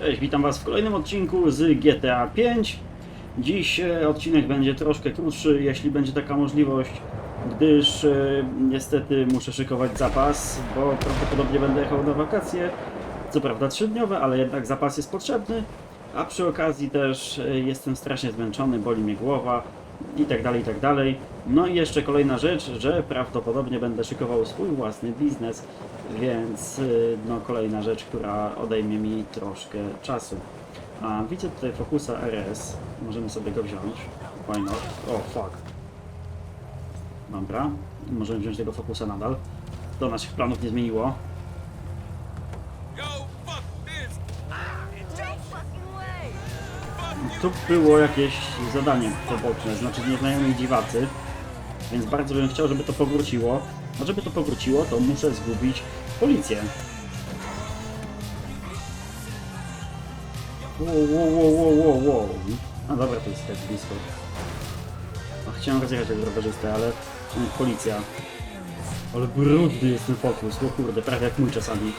Cześć, witam Was w kolejnym odcinku z GTA 5. Dziś e, odcinek będzie troszkę krótszy, jeśli będzie taka możliwość, gdyż e, niestety muszę szykować zapas, bo prawdopodobnie będę jechał na wakacje. Co prawda trzydniowe, ale jednak zapas jest potrzebny, a przy okazji też e, jestem strasznie zmęczony, boli mnie głowa i tak dalej, i tak dalej. No i jeszcze kolejna rzecz, że prawdopodobnie będę szykował swój własny biznes, więc y, no kolejna rzecz, która odejmie mi troszkę czasu. A widzę tutaj Focusa RS, możemy sobie go wziąć. Why not? O, fuck. Dobra, możemy wziąć tego Focusa nadal. To naszych planów nie zmieniło. Tu było jakieś zadanie poboczne, znaczy nieznajomi dziwacy, więc bardzo bym chciał, żeby to powróciło. A żeby to powróciło, to muszę zgubić policję. Wow, wow, wow, wow, wow. A dobra, to jest tak blisko. A chciałem rozjechać jak rowerzystę, ale policja. Ale brudny jest ten fokus, o kurde, prawie jak mój czasami.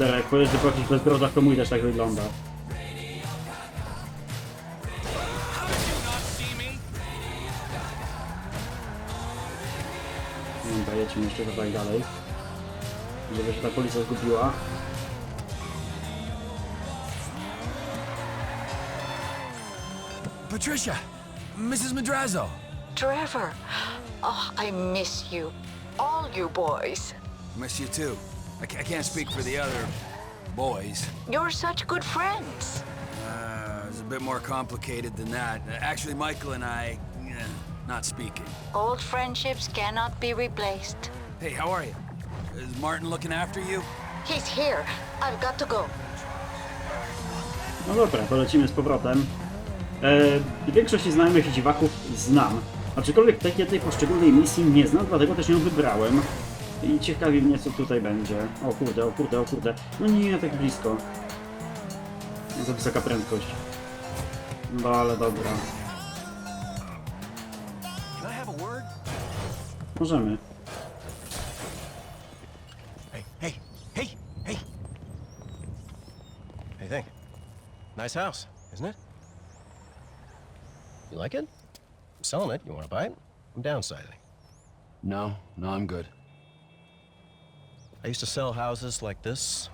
Serio, jak pojeżdżę po jakichś bezdrożach, to mój też tak wygląda. Dobra, jedźmy jeszcze tutaj dalej. Żeby się ta policja zgubiła. Patricia, Mrs. Madrazo. Trevor, oh, I miss you. All you boys. Miss you too. I, ca- I can't speak for the other boys. You're such good friends. Uh, it's a bit more complicated than that. Actually, Michael and I, eh, not speaking. Old friendships cannot be replaced. Hey, how are you? Is Martin looking after you? He's here. I've got to go. No dobra, to lecimy z powrotem. E, większość znajomych i dziwaków znam. Aczkolwiek tej, tej poszczególnej misji nie znam, dlatego też ją wybrałem. I ciekawi mnie, co tutaj będzie. O kurde, o kurde, o kurde. No nie, tak blisko. Za wysoka prędkość. No ale dobra. Możemy. Hey, hey, hey, hey. Hey, think. Nice house, isn't it? You like it? I'm selling it. You want to buy it? I'm downsizing. No, no, I'm good. I used to sell houses like this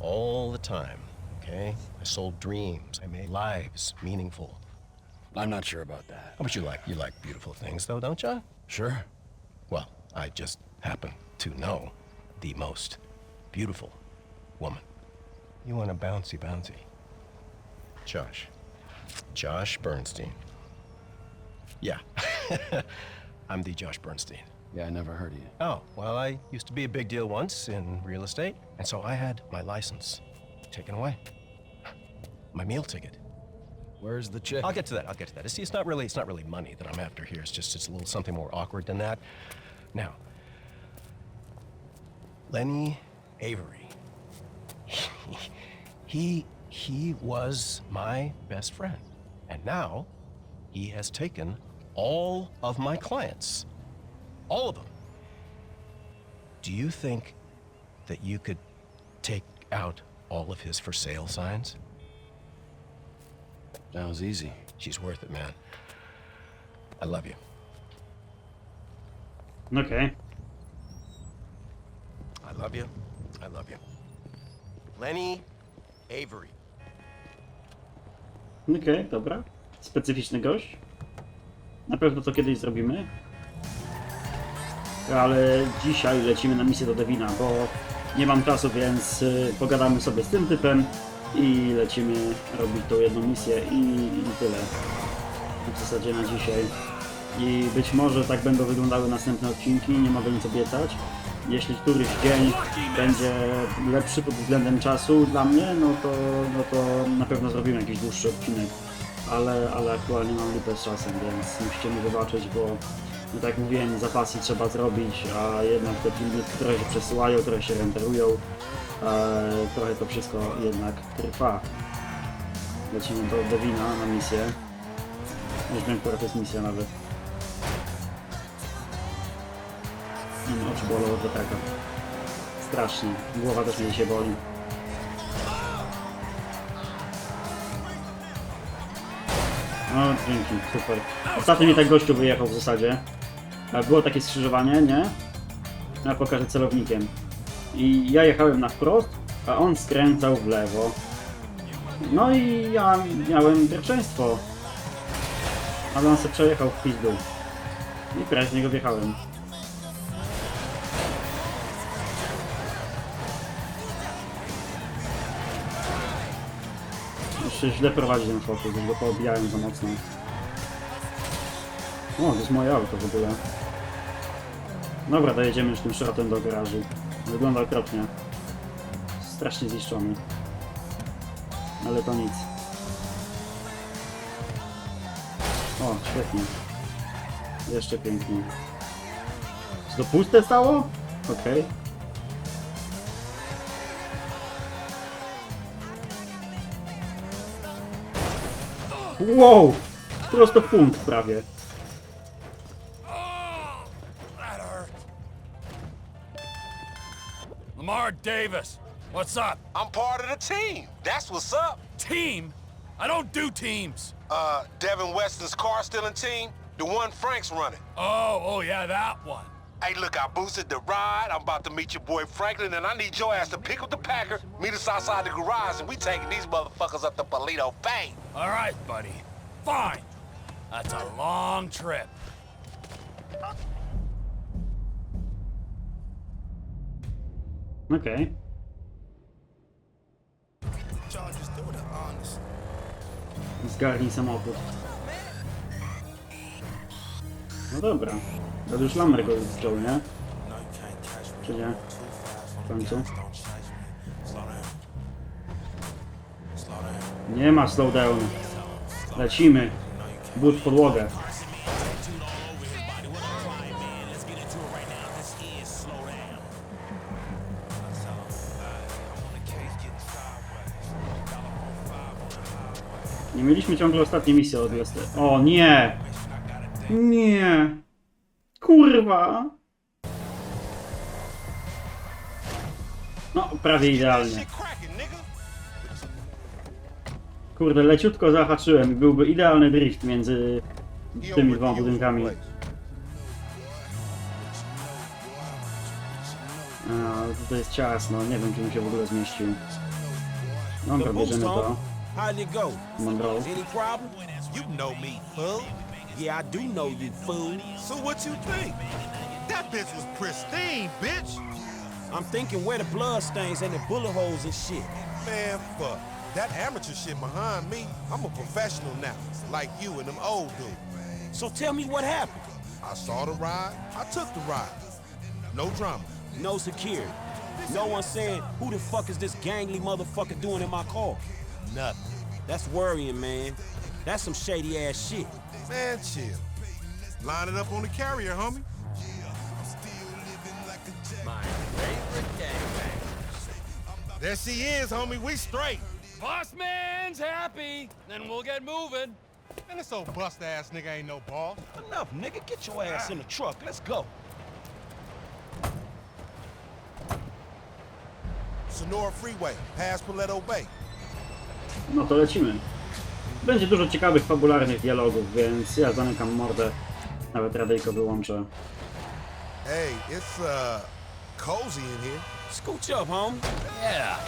all the time, okay? I sold dreams. I made lives meaningful. I'm not sure about that. Oh, but you like you like beautiful things, though, don't you? Sure. Well, I just happen to know the most beautiful woman. You want a bouncy bouncy. Josh. Josh Bernstein. Yeah. I'm the Josh Bernstein. Yeah, I never heard of you. Oh, well, I used to be a big deal once in real estate, and so I had my license taken away. My meal ticket. Where's the chick? I'll get to that. I'll get to that. See, it's not really it's not really money that I'm after here. It's just it's a little something more awkward than that. Now, Lenny Avery. he he was my best friend, and now he has taken all of my clients, all of them. Do you think that you could take out all of his for sale signs? Sounds easy. She's worth it, man. I love you. Okay. I love you. I love you. Lenny Avery. Okej, dobra. Specyficzny gość. Na pewno to kiedyś zrobimy. Ale dzisiaj lecimy na misję do Devina, bo nie mam czasu, więc y, pogadamy sobie z tym typem i lecimy robić tą jedną misję i, i tyle. W zasadzie na dzisiaj. I być może tak będą wyglądały następne odcinki, nie mogę nic obiecać. Jeśli któryś dzień będzie lepszy pod względem czasu dla mnie, no to, no to na pewno zrobimy jakiś dłuższy odcinek. Ale, ale aktualnie mam lipę z czasem, więc musicie mi wybaczyć, bo no tak jak mówiłem, zapasy trzeba zrobić, a jednak te filmy, które się przesyłają, które się renderują, e, trochę to wszystko jednak trwa. Lecimy do Devina na misję. Już wiem, która to jest misja nawet. No, oczy bolą od wiatraka. Strasznie. Głowa też mnie się boli. O, dzięki, super. Ostatnio mi tak gościu wyjechał w zasadzie. A Było takie skrzyżowanie, nie? Ja pokażę celownikiem. I ja jechałem na wprost, a on skręcał w lewo. No i ja miałem pierwszeństwo. Ale on sobie przejechał w pizdu. I prawie w niego wjechałem. Jeszcze źle prowadzi ten już go poobijałem za mocno. O, to jest moje auto w ogóle. Dobra, dojedziemy już tym szrotem do garażu. Wygląda okropnie. Strasznie zniszczony. Ale to nic. O, świetnie. Jeszcze pięknie. Czy to puste stało? Okej. Wow! Prosto punkt prawie. Davis, what's up? I'm part of the team. That's what's up. Team? I don't do teams. Uh, Devin Weston's car stealing team, the one Frank's running. Oh, oh yeah, that one. Hey, look, I boosted the ride. I'm about to meet your boy Franklin, and I need your ass to pick up the Packer, meet us outside the garage, and we taking these motherfuckers up to Polito Bay. All right, buddy. Fine. That's a long trip. Okej. Zgarnij samochód. No dobra. To już Lamer go wziął, nie? Czy nie? W końcu. Nie ma slowdown. Lecimy. But podłogę. Mieliśmy ciągle ostatniej misji od Lester. O nie! Nie! Kurwa! No, prawie idealnie. Kurde, leciutko zahaczyłem byłby idealny drift między tymi dwoma budynkami. A, tutaj jest ciasno, nie wiem czy bym się w ogóle zmieścił. Dobra, bierzemy to. How'd it go? Monroe. Any problem? You know me, fool. Yeah, I do know you, fool. So what you think? That bitch was pristine, bitch. I'm thinking where the blood stains and the bullet holes and shit. Man, fuck. That amateur shit behind me, I'm a professional now, like you and them old dudes. So tell me what happened. I saw the ride, I took the ride. No drama. No security. No one saying, who the fuck is this gangly motherfucker doing in my car? Nothing. That's worrying, man. That's some shady ass shit. Man, chill. Line it up on the carrier, homie. My favorite gangbang. There she is, homie. We straight. Boss man's happy. Then we'll get moving. Man, this old bust ass nigga ain't no boss. Enough, nigga. Get your ass in the truck. Let's go. Sonora Freeway, past Paleto Bay. No to lecimy. Będzie dużo ciekawych, fabularnych dialogów, więc ja zamykam mordę. Nawet radyjko wyłączę. Hey, it's uh cozy in here. Scooch up, homie. Yeah.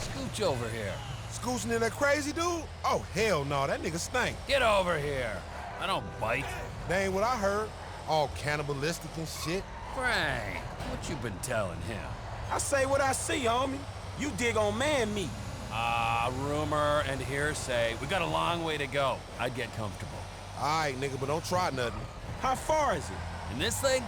Scooch over here. Scoochin' in that crazy dude? Oh hell no, that nigga stink. Get over here. I don't bite. That ain't what I heard. All cannibalistic and shit. Frank, what you been telling him? I say what I see, homie. You dig on man meat. Ah, rumor and hearsay. We got a long way to go. I'd get comfortable. Alright, nigga, but don't try nothing. How far is it? In this thing?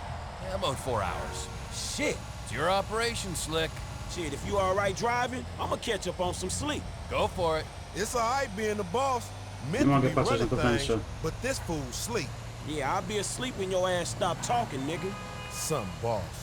Yeah, about four hours. Shit. It's your operation, Slick. Shit, if you all right driving, I'ma catch up on some sleep. Go for it. It's alright being the boss. Meant to be running things, but this fool sleep. Yeah, I'll be asleep when your ass stop talking, nigga. Some boss.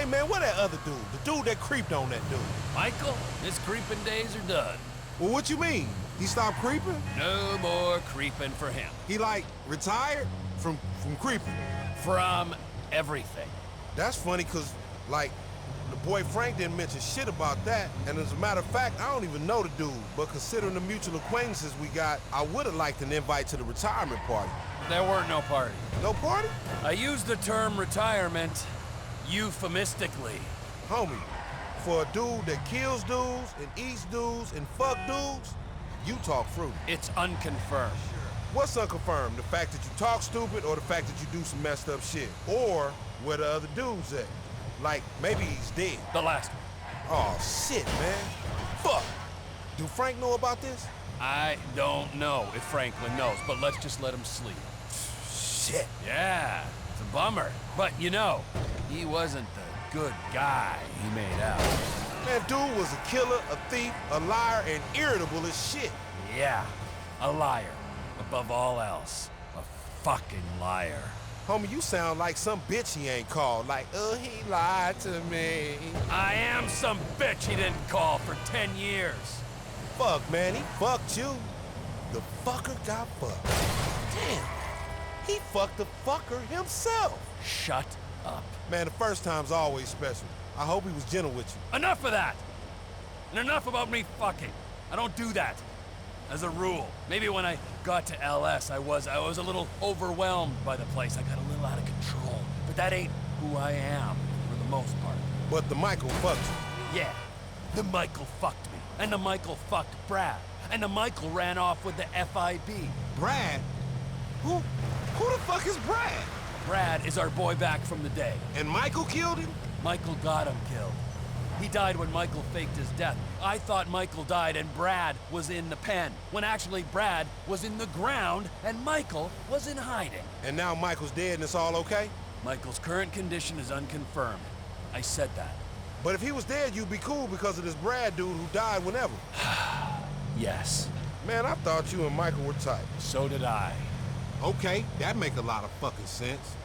Hey man, what that other dude? The dude that creeped on that dude. Michael, his creeping days are done. Well, what you mean? He stopped creeping? No more creeping for him. He like retired from from creeping. From everything. That's funny, cause like the boy Frank didn't mention shit about that. And as a matter of fact, I don't even know the dude. But considering the mutual acquaintances we got, I would have liked an invite to the retirement party. There weren't no party. No party? I used the term retirement euphemistically. Homie, for a dude that kills dudes and eats dudes and fuck dudes, you talk fruity. It's unconfirmed. What's unconfirmed? The fact that you talk stupid or the fact that you do some messed up shit? Or where the other dude's at? Like, maybe he's dead. The last one. Oh, shit, man. Fuck. Do Frank know about this? I don't know if Franklin knows, but let's just let him sleep. Shit. Yeah, it's a bummer. But you know, he wasn't the good guy he made out. Man, dude was a killer, a thief, a liar, and irritable as shit. Yeah, a liar. Above all else, a fucking liar. Homie, you sound like some bitch he ain't called. Like, oh, he lied to me. I am some bitch he didn't call for 10 years. Fuck, man, he fucked you. The fucker got fucked. Damn. He fucked the fucker himself. Shut up. Man, the first time's always special. I hope he was gentle with you. Enough of that! And enough about me fucking. I don't do that. As a rule. Maybe when I got to LS, I was I was a little overwhelmed by the place. I got a little out of control. But that ain't who I am, for the most part. But the Michael fucked you. Yeah, the Michael fucked me. And the Michael fucked Brad. And the Michael ran off with the FIB. Brad? Who? Who the fuck is Brad? Brad is our boy back from the day. And Michael killed him? Michael got him killed. He died when Michael faked his death. I thought Michael died and Brad was in the pen, when actually Brad was in the ground and Michael was in hiding. And now Michael's dead and it's all okay? Michael's current condition is unconfirmed. I said that. But if he was dead, you'd be cool because of this Brad dude who died whenever. Yes, Man, I thought you and Michael were tight. so did I. Okay, that make a lot of fucking sense.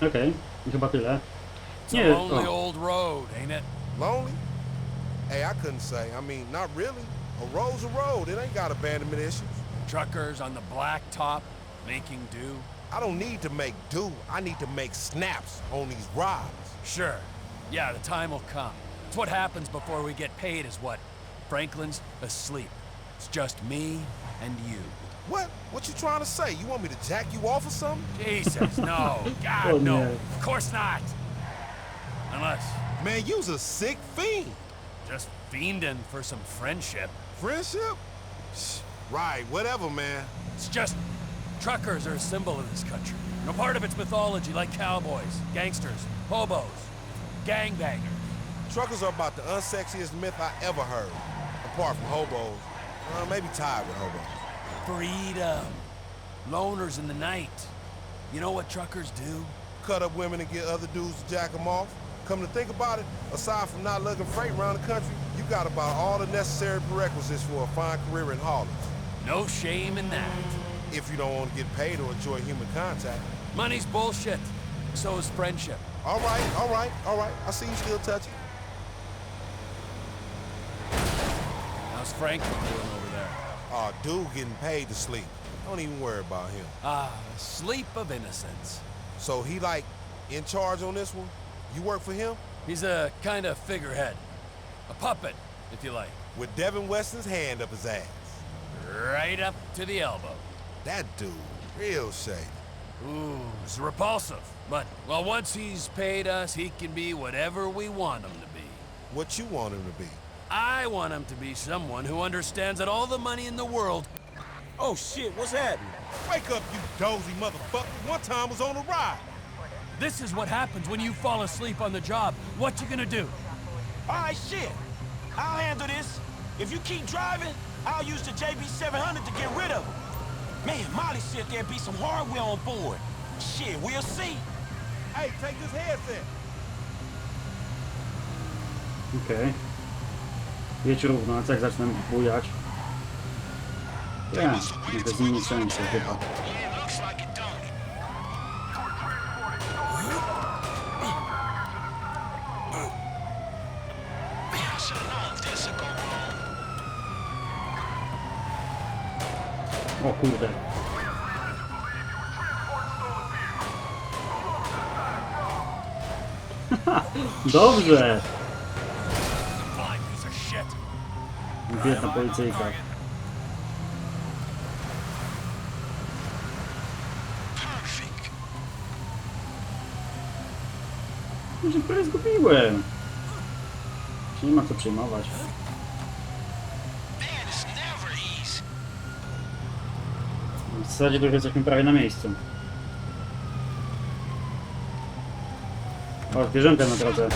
Okej, i chyba tyle. It's Nie, a lonely o. old road, ain't it? Lonely? Hey, I couldn't say. I mean, not really. A road's a road. It ain't got abandonment issues. Truckers on the black top, making do. I don't need to make do. I need to make snaps on these rides. Sure. Yeah, the time will come. It's what happens before we get paid is what? Franklin's asleep. It's just me and you. What? What you trying to say? You want me to jack you off or something? Jesus, no. God, Oh, no. no. Of course not. Unless Man, you's a sick fiend. just fiending for some friendship. Friendship? Shh, Right, whatever, man. It's just truckers are a symbol of this country. No part of its mythology like cowboys, gangsters, hobos, gangbangers. Truckers are about the unsexiest myth I ever heard. Apart from hobos. Uh, maybe tired with hobos. Freedom. Loners in the night. You know what truckers do? Cut up women and get other dudes to jack them off. Come to think about it, aside from not lugging freight around the country, you got about all the necessary prerequisites for a fine career in haulage. No shame in that. If you don't want to get paid or enjoy human contact. Money's bullshit. So is friendship. All right, all right, all right. I see you still touching. Franklin doing over there? Aw, dude getting paid to sleep. Don't even worry about him. Ah, sleep of innocence. So he like in charge on this one? You work for him? He's a kind of figurehead. A puppet, if you like. With Devin Weston's hand up his ass. Right up to the elbow. That dude, real shady. Ooh, it's repulsive. But, well, once he's paid us, he can be whatever we want him to be. What you want him to be? I want him to be someone who understands that all the money in the world Oh shit, what's happening? Wake up, you dozy motherfucker. One time was on a ride. This is what happens when you fall asleep on the job. What you gonna do? All right, shit. I'll handle this. If you keep driving, I'll use the JB700 to get rid of him. Man, Molly said there'd be some hardware on board. Shit, we'll see. Hey, take this headset. Okej. Jedź równo, a jak zacznę bujać? Ja, nie bez nimi sensu chyba. O kurde. Dobrze! Biedna policyjka. Może prawie zgubiłem. Się nie ma co przejmować. W zasadzie to już jesteśmy prawie na miejscu. O, zwierzęta na drodze.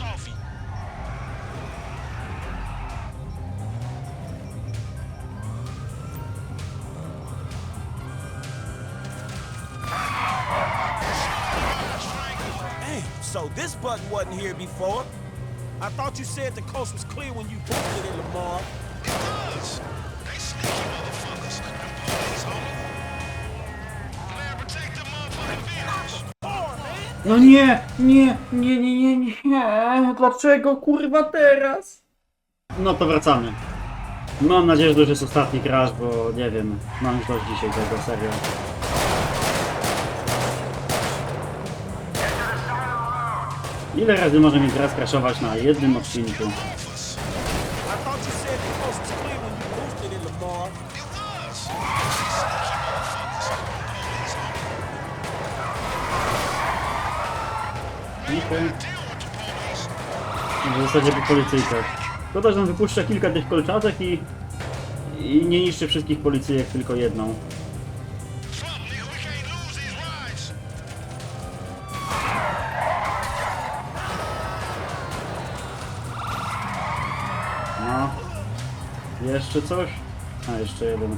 Off you. Damn, so this button wasn't here before. I thought you said the coast was clear when you boosted it, Lamar. It was. They sneaky No nie, nie, nie, nie, nie, nie. Dlaczego kurwa teraz? No to wracamy. Mam nadzieję, że to już jest ostatni crash, bo nie wiem, mam już dość dzisiaj tego, serio. Ile razy może mi gra skraszować na jednym odcinku? W zasadzie po policyjkach. Szkoda, że on wypuszcza kilka tych kolczatek i, i nie niszczy wszystkich policyjek, tylko jedną. No. Jeszcze coś? A, jeszcze jeden.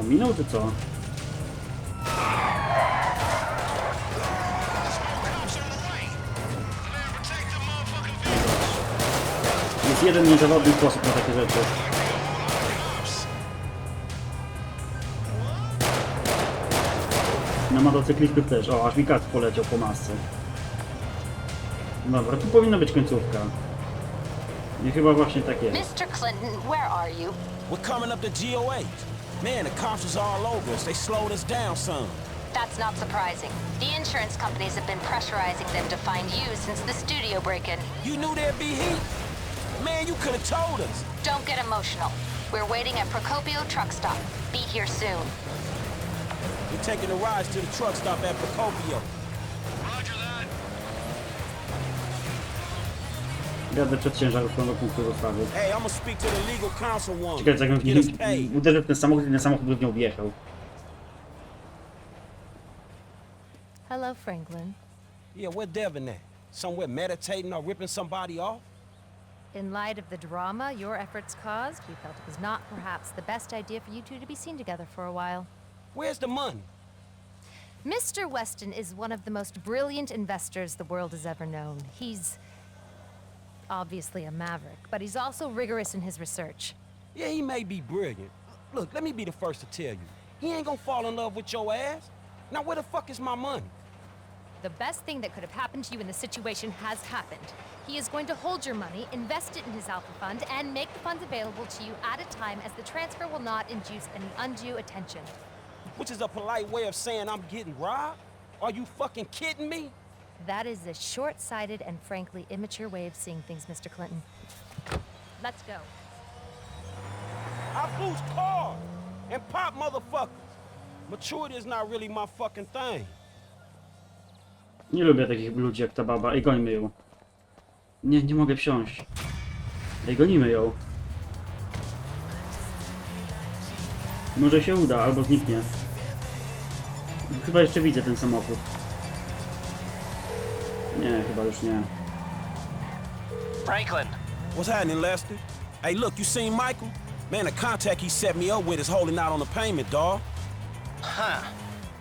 Ominął czy co? Jest jeden niezawodny sposób na takie rzeczy. Na motocyklistów też. O, aż mi kat poleciał po masce. Dobra, tu powinna być końcówka. I chyba właśnie tak jest. Mr. Clinton, where are you? We're coming up to GOH. Man, the cops was all over us. They slowed us down some. That's not surprising. The insurance companies have been pressurizing them to find you since the studio break-in. You knew there'd be heat? Man, you could have told us. Don't get emotional. We're waiting at Procopio truck stop. Be here soon. We're taking a ride to the truck stop at Procopio. Roger that. Jadę przed ciężarówką do punktu dostawy. Hey, I'm gonna speak to the legal counsel woman. Ciekawe, jak Get us bym paid. uderzył w ten samochód i ten samochód by w nią wjechał. Hello, Franklin. Yeah, where Devin at? Somewhere meditating or ripping somebody off? In light of the drama your efforts caused, we felt it was not perhaps the best idea for you two to be seen together for a while. Where's the money? Mr. Weston is one of the most brilliant investors the world has ever known. He's obviously a maverick, but he's also rigorous in his research. Yeah, he may be brilliant. Look, let me be the first to tell you. He ain't gonna fall in love with your ass. Now, where the fuck is my money? The best thing that could have happened to you in this situation has happened. He is going to hold your money, invest it in his Alpha Fund, and make the funds available to you at a time as the transfer will not induce any undue attention. Which is a polite way of saying I'm getting robbed? Are you fucking kidding me? That is a short sighted and frankly immature way of seeing things, Mr. Clinton. Let's go. I boost cars and pop motherfuckers. Maturity is not really my fucking thing. Nie lubię takich ludzi jak ta baba. Ej, gońmy ją. Nie, nie mogę wsiąść. Ej, gonimy ją. Może się uda, albo zniknie. Chyba jeszcze widzę ten samochód. Nie, chyba już nie. Franklin, What's happening, Lester? Hey, look, you seen Michael? Man, the contact he set me up with is holding out on the payment, dawg. huh?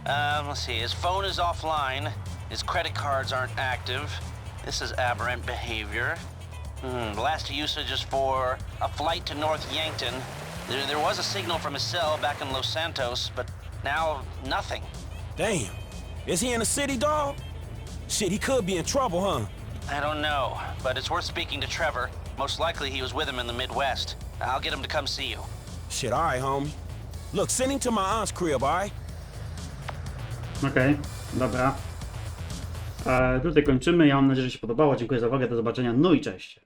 Um, let's see. His phone is offline. His credit cards aren't active. This is aberrant behavior. Hmm. The last usage is for a flight to North Yankton. There, there was a signal from his cell back in Los Santos, but now nothing. Damn. Is he in the city, dog? Shit, he could be in trouble, huh? I don't know, but it's worth speaking to Trevor. Most likely he was with him in the Midwest. I'll get him to come see you. Shit, all right, homie. Look, send him to my aunt's crib, all right? Okej, dobra. E, tutaj kończymy. Ja mam nadzieję, że się podobało. Dziękuję za uwagę. Do zobaczenia. No i cześć.